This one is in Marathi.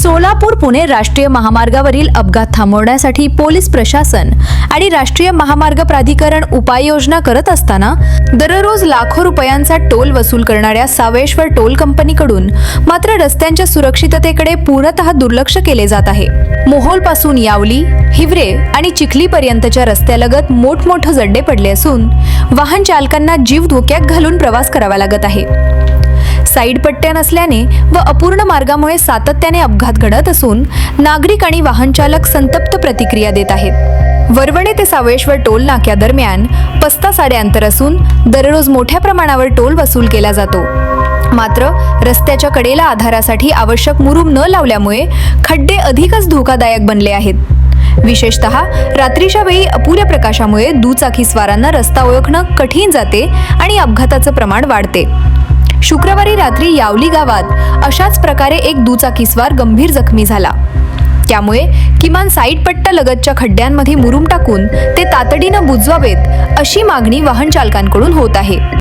सोलापूर पुणे राष्ट्रीय महामार्गावरील अपघात थांबवण्यासाठी पोलीस प्रशासन आणि राष्ट्रीय महामार्ग प्राधिकरण उपाययोजना करत असताना दररोज लाखो रुपयांचा टोल वसूल करणाऱ्या सावेश्वर टोल कंपनीकडून मात्र रस्त्यांच्या सुरक्षिततेकडे पूर्णतः दुर्लक्ष केले जात आहे. मोहोलपासून यावली हिवरे आणि चिखलीपर्यंतच्या रस्त्यालगत मोठमोठे जड्डे पडले असून वाहन चालकांना जीव धोक्यात घालून प्रवास करावा लागत आहे. साईड पट्ट्या नसल्याने व अपूर्ण मार्गामुळे सातत्याने अपघात घडत असून नागरिक आणि वाहनचालक संतप्त प्रतिक्रिया देत आहेत. वरवणे ते सावळेश्वर टोल नाक्यादरम्यान पस्ता साडे अंतर असून दररोज मोठ्या प्रमाणावर टोल वसूल केला जातो. मात्र रस्त्याच्या कडेला आधारासाठी आवश्यक मुरूम न लावल्यामुळे खड्डे अधिकच धोकादायक बनले आहेत. विशेषतः रात्रीच्या वेळी अपुऱ्या प्रकाशामुळे दुचाकी स्वारांना रस्ता ओळखणं कठीण जाते आणि अपघाताचं प्रमाण वाढते. शुक्रवारी रात्री यावली गावात अशाच प्रकारे एक दुचाकीस्वार गंभीर जखमी झाला. त्यामुळे किमान साईडपट्टा लगतच्या खड्ड्यांमध्ये मुरूम टाकून ते तातडीनं बुजवावेत अशी मागणी वाहन चालकांकडून होत आहे.